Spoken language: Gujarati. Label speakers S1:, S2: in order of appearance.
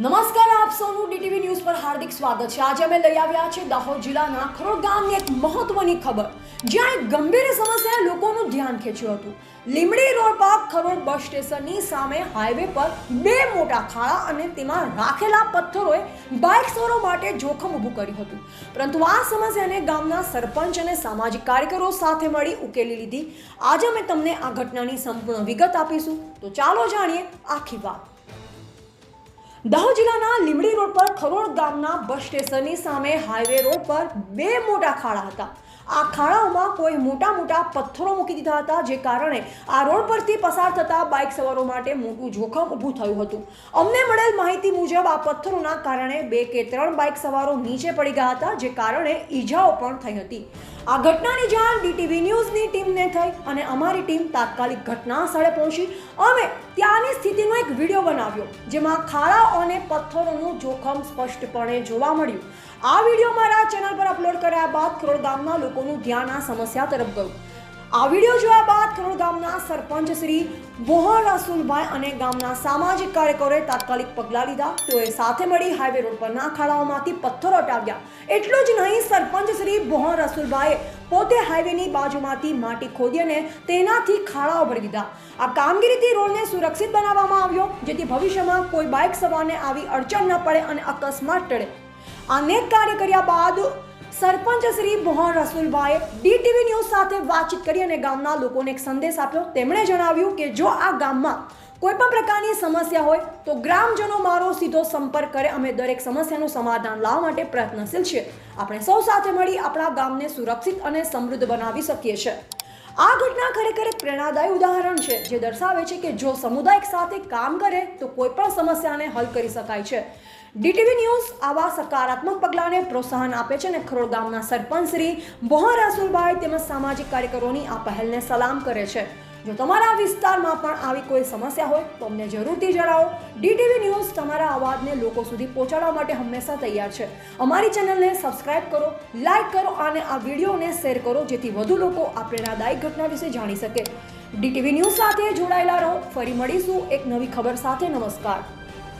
S1: નમસ્કાર, આપ સૌનું ડીટીવી ન્યૂઝ પર હાર્દિક સ્વાગત છે. આજે અમે લઈ આવ્યા છે દાહોદ જિલ્લાના ખરોડ ગામની એક મહત્વની ખબર, જ્યાં એક ગંભીર સમસ્યાએ લોકોનું ધ્યાન ખેંચ્યું હતું. લીમડી રોડ પર ખરોડ બસ સ્ટેશનની સામે હાઈવે પર બે મોટા ખાડા અને તેમાં રાખેલા પથ્થરોએ બાઇક સવારો માટે જોખમ ઊભું કર્યું હતું. પરંતુ આ સમસ્યાને ગામના સરપંચ અને સામાજિક કાર્યકરો સાથે મળી ઉકેલી લીધી. આજે અમે તમને આ ઘટનાની સંપૂર્ણ વિગત આપીશું. તો ચાલો જાણીએ આખી વાત. દાહોદ જિલ્લાના લીમડી રોડ પર ખરોડ ગામના બસ સ્ટેશનની સામે હાઈવે રોડ પર બે મોટા ખાડા હતા. આ ખાડાઓમાં કોઈ મોટા મોટા પથ્થરો મૂકી દીધા હતા, જે કારણે આ રોડ પરથી પસાર થતા બાઇક સવારો માટે મોટું જોખમ ઊભું થયું હતું. અમને મળેલ માહિતી મુજબ આ પથ્થરોના કારણે બે કે ત્રણ બાઇક સવારો નીચે પડી ગયા હતા, જે કારણે ઈજાઓ પણ થઈ હતી. આ ઘટનાની જાણ ડીટીવી ન્યૂઝની ટીમને થઈ અને અમારી ટીમ તાત્કાલિક ઘટના સ્થળે પહોંચી અમે ત્યાંની સ્થિતિનો એક વીડિયો બનાવ્યો, જેમાં ખાડાઓ અને પથ્થરોનું જોખમ સ્પષ્ટપણે જોવા મળ્યું. આ વીડિયો મારા ચેનલ પર કર્યા બાદ કરોડ ગામના લોકોનું ધ્યાન આ સમસ્યા તરફ ગયું. આ વીડિયો જોયા બાદ કરોડ ગામના સરપંચ શ્રી મોહન રસુલભાઈ અને ગામના સામાજિક કાર્યકરોએ તાત્કાલિક પગલાં લીધા. તેઓએ સાથે મળી હાઈવે રોડ પરના ખાડાઓમાંથી પથ્થરો હટાવ્યા એટલું જ નહીં, સરપંચ શ્રી મોહન રસુલભાઈએ પોતે હાઈવેની બાજુમાંથી માટી ખોદી અને તેનાથી ખાડાઓ ભરી દીધા. આ કામગીરીથી રોડને સુરક્ષિત બનાવવામાં આવ્યો, જેથી ભવિષ્યમાં કોઈ બાઇક સવારને આવી અડચણ ન પડે અને અકસ્માત ટળે. અનેક કાર્ય કર્યા બાદ સરપંચ શ્રી મોહન રસુલભાઈએ ડીટીવી ન્યૂઝ સાથે વાતચીત કરી અને ગામના લોકોને એક સંદેશ આપ્યો. તેમણે જણાવ્યું કે જો આ ગામમાં કોઈ પણ પ્રકારની સમસ્યા હોય તો ગ્રામજનો મારો સીધો સંપર્ક કરે. અમે દરેક સમસ્યાનું સમાધાન લાવવા માટે પ્રયત્નશીલ છીએ. આપણે સૌ સાથે મળી આપણા ગામને સુરક્ષિત અને સમૃદ્ધ બનાવી શકીએ છીએ. આ ઘટના ખરેખર એક પ્રેરણાદાયી ઉદાહરણ છે, જે દર્શાવે છે કે જો સમુદાય સાથે કામ કરે, તો કોઈ પણ સમસ્યાને હલ કરી શકાય છે. ડીટીવી ન્યૂઝ આવા સકારાત્મક પગલાંને પ્રોત્સાહન આપે છે અને ખરોડ ગામના સરપંચ શ્રી મોહન રાસુલભાઈ તેમજ સામાજિક કાર્યકરોની આ પહેલને સલામ કરે છે. જો તમારા વિસ્તારમાં પણ આવી કોઈ સમસ્યા હોય તો અમને જરૂરથી જણાવો. ડીટીવી ન્યૂઝ તમારા અવાજને લોકો સુધી પહોંચાડવા માટે હંમેશા તૈયાર છે. અમારી ચેનલને સબસ્ક્રાઇબ કરો, લાઇક કરો અને આ વિડીયોને શેર કરો જેથી વધુ લોકો આ પ્રેરણાદાયક ઘટના વિશે જાણી શકે. ડીટીવી ન્યૂઝ સાથે જોડાયેલા રહો. ફરી મળીશું એક નવી ખબર સાથે. નમસ્કાર.